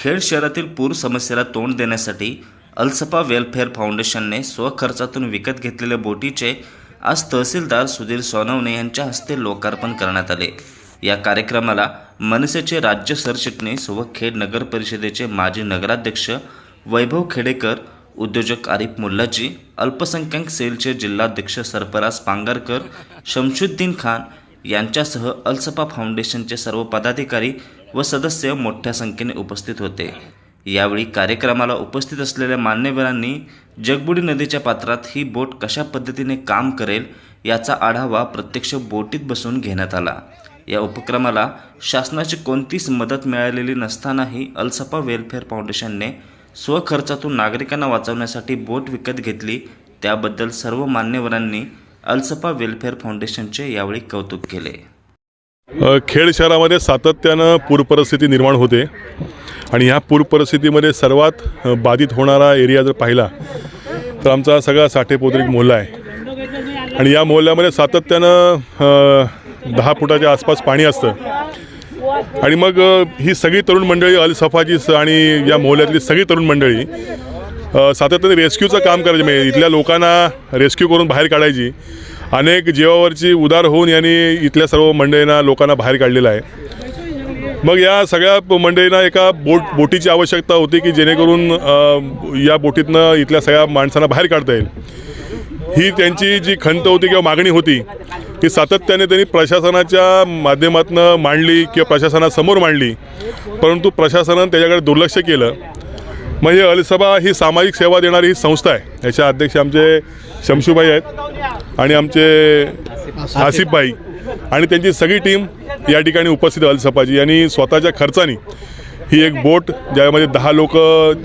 खेड शहरातील पूर समस्येला तोंड देण्यासाठी अल्सपा वेलफेअर फाउंडेशनने स्वखर्चातून विकत घेतलेल्या बोटीचे आज तहसीलदार सुधीर सोनवणे यांच्या हस्ते लोकार्पण करण्यात आले. या कार्यक्रमाला मनसेचे राज्य सरचिटणीस व खेड नगर परिषदेचे माजी नगराध्यक्ष वैभव खेडेकर उद्योजक आरिफ मुल्लाजी अल्पसंख्याक सेलचे जिल्हाध्यक्ष सरफराज पांगारकर शमशुद्दीन खान यांच्यासह अल्सपा फाउंडेशनचे सर्व पदाधिकारी व सदस्य मोठ्या संख्येने उपस्थित होते. यावेळी कार्यक्रमाला उपस्थित असलेल्या मान्यवरांनी जगबुडी नदीच्या पात्रात ही बोट कशा पद्धतीने काम करेल याचा आढावा प्रत्यक्ष बोटीत बसून घेण्यात आला. या उपक्रमाला शासनाची कोणतीच मदत मिळालेली नसतानाही अल्सपा वेलफेअर फाउंडेशनने स्वखर्चातून नागरिकांना वाचवण्यासाठी बोट विकत घेतली. त्याबद्दल सर्व मान्यवरांनी अल्सपा वेलफेअर फाउंडेशनचे यावेळी कौतुक केले. खेड शहरामध्ये सातत्यानं पूरपरिस्थिती निर्माण होते. आणि ह्या पूरपरिस्थितीमध्ये सर्वात बाधित होणारा एरिया जर पाहिला तर आमचा सगळा साठेपोत्रिक मोहल्ला आहे. आणि या मोहल्ल्यामध्ये सातत्यानं दहा फुटाच्या आसपास पाणी असतं. आणि मग ही सगळी तरुण मंडळी अल सफाची आणि या मोहल्ल्यातली सगळी तरुण मंडळी सातत्याने रेस्क्यूचं काम करायचे. म्हणजे इथल्या लोकांना रेस्क्यू करून बाहेर काढायची. अनेक जीवावरची उदार होऊन यांनी इथल्या सर्व मंडळींना लोकांना बाहेर काढलेलं आहे. मग या सगळ्या मंडळींना एका बोट बोटीची आवश्यकता होती की जेणेकरून या बोटीतनं इथल्या सगळ्या माणसांना बाहेर काढता येईल. ही त्यांची जी खंत होती किंवा मागणी होती ती सातत्याने त्यांनी प्रशासनाच्या माध्यमातून मांडली किंवा प्रशासनासमोर मांडली. परंतु प्रशासनानं त्याच्याकडे दुर्लक्ष केलं. म्हणजे अलिसभा ही सामाजिक सेवा देणारी ही संस्था आहे. याच्या अध्यक्ष आमचे शमशूबाई आहेत आणि आमचे आसिफबाई. आणि त्यांची सगळी टीम या ठिकाणी उपस्थित आहे यांनी आणि स्वतःच्या खर्चाने ही एक बोट ज्यामध्ये दहा लोक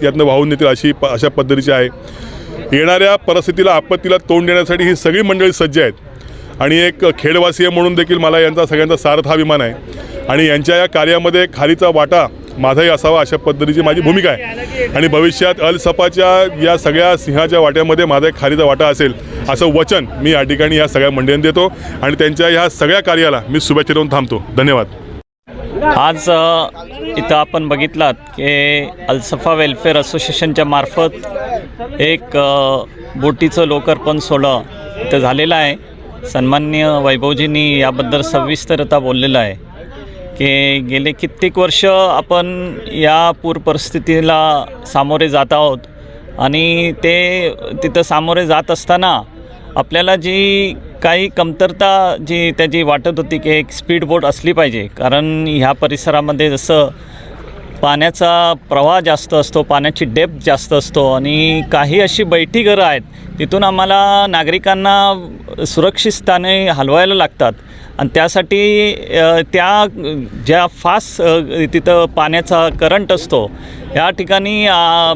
यातनं वाहून नेतील अशी प अशा पद्धतीची आहे. येणाऱ्या परिस्थितीला आपत्तीला तोंड देण्यासाठी ही सगळी मंडळी सज्ज आहेत. आणि एक खेडवासीय म्हणून देखील मला यांचा सगळ्यांचा सार्थ अभिमान आहे. आणि यांच्या या कार्यामध्ये खालीचा वाटा माझाही असावा अशा पद्धतीची माझी भूमिका आहे. आणि भविष्यात अल सपाच्या या सगळ्या सिंहाच्या वाट्यामध्ये माझा एक खारीचा वाटा असेल असं वचन मी या ठिकाणी या सगळ्या मंडळींना देतो. आणि त्यांच्या ह्या सगळ्या कार्याला मी शुभेच्छा देऊन थांबतो. धन्यवाद. आज इथं आपण बघितलात की अल्सफा वेलफेअर असोसिएशनच्या मार्फत एक बोटीचं लोकार्पण सोहळा इथं झालेला आहे. सन्मान्य वैभवजींनी याबद्दल सविस्तरता बोललेलं आहे. की गेले कित्येक वर्ष आपण या पूर परिस्थितीला सामोरे जात आहोत. आणि ते तिथं सामोरे जात असताना आपल्याला जी काही कमतरता जी त्याची वाटत होती की एक स्पीड बोट असली पाहिजे. कारण ह्या परिसरामध्ये जसं पाण्याचा प्रवाह जास्त असतो पाण्याची डेप्थ जास्त असतो आणि काही अशी बैठी घरं आहेत तिथून आम्हाला नागरिकांना सुरक्षित स्थाने हलवायला लागतात. आणि त्यासाठी त्या ज्या फास्ट तिथं पाण्याचा करंट असतो या ठिकाणी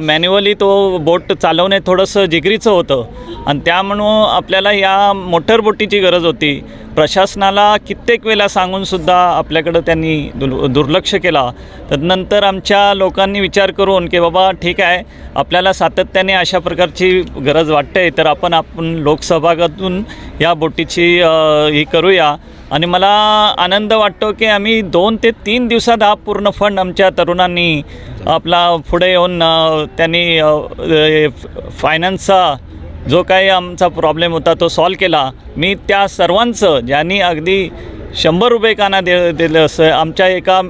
मॅन्युअली तो बोट चालवणे थोडंसं जिगरीचं होतं. आणि त्यामुळं आपल्याला या मोटर बोटीची गरज होती. प्रशासनाला कित्येक वेळा सांगूनसुद्धा आपल्याकडं त्यांनी दुर् दुर्लक्ष केला. तदनंतर आमच्या लोकांनी विचार करून की बाबा ठीक आहे आपल्याला सातत्याने अशा प्रकारची गरज वाटते तर आपण आपण लोकसहभागातून या बोटीची ही करूया. आणि मला आनंद वाटतो की आम्ही दोन ते तीन दिवसात हा पूर्ण फंड आमच्या तरुणांनी आपला पुढे येऊन त्यांनी फायनान्सचा जो काही आमचा प्रॉब्लेम होता तो सॉल्व केला. मी त्या सर्वांचं ज्यांनी अगदी शंभर रुपये काना दे दिलं असं आमच्या एका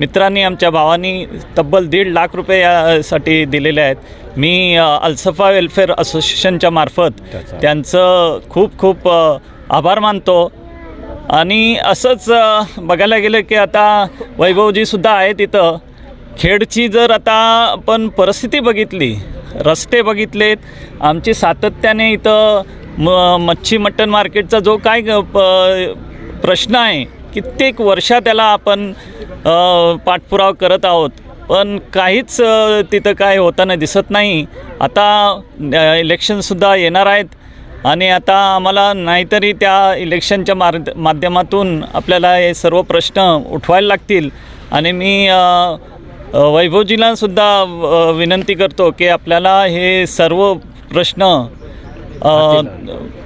मित्रांनी आमच्या भावानी तब्बल दीड लाख रुपये यासाठी दिलेले आहेत. मी अल्सफा वेलफेअर असोसिएशनच्या मार्फत त्यांचं. खूप खूप आभार मानतो. आणि असंच बघायला गेलं की आता वैभवजीसुद्धा आहे तिथं खेडची जर आता आपण परिस्थिती बघितली रस्ते बघितलेत आमची सातत्याने इथं म मच्छी मटण मार्केटचा जो काय ग- प प्रश्न आहे कित्येक वर्षा त्याला आपण पाठपुरावा करत आहोत. पण काहीच तिथं काय होताना दिसत नाही. आता इलेक्शनसुद्धा येणार आहेत. आणि आता आम्हाला नाहीतरी त्या इलेक्शनच्या मार माध्यमातून आपल्याला हे सर्व प्रश्न उठवायला लागतील. आणि मी वैभवजीलासुद्धा विनंती करतो की आपल्याला हे सर्व प्रश्न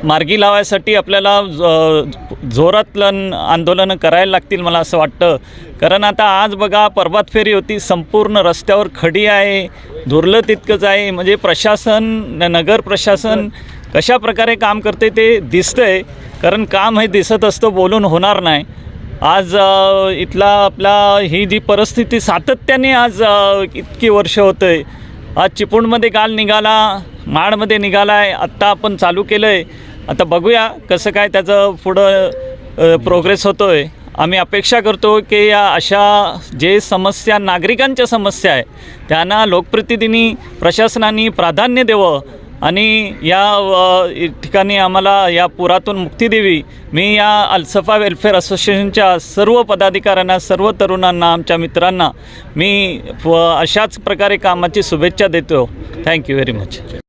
मार्गी लावायसाठी आपल्याला जोरातलं आंदोलनं करायला लागतील मला असं वाटतं. कारण आता आज बघा परबात फेरी होती संपूर्ण रस्त्यावर खडी आहे धुरलं तितकंच आहे. म्हणजे प्रशासन नगर प्रशासन कशा प्रकारे काम करते ते दिसतंय कारण काम हे दिसत असतं बोलून होणार नाही. आज इथला आपला ही जी परिस्थिती सातत्याने आज इतकी वर्ष होतं आहे आज चिपळूणमध्ये काल निघाला माडमध्ये निघाला आहे आत्ता आपण चालू केलं आहे आता बघूया कसं काय त्याचं पुढं प्रोग्रेस होतो आहे आम्ही अपेक्षा करतो की या अशा जे समस्या नागरिकांच्या समस्या आहे त्यांना लोकप्रतिनिधी प्रशासनाने प्राधान्य द्यावं. आणि या ठिकाणी आम्हाला या पुरातून मुक्ती द्यावी मी या अल्सफा वेलफेअर असोसिएशनच्या सर्व पदाधिकाऱ्यांना सर्व तरुणांना आमच्या मित्रांना मी अशाच प्रकारे कामाची शुभेच्छा देतो. Thank you very much.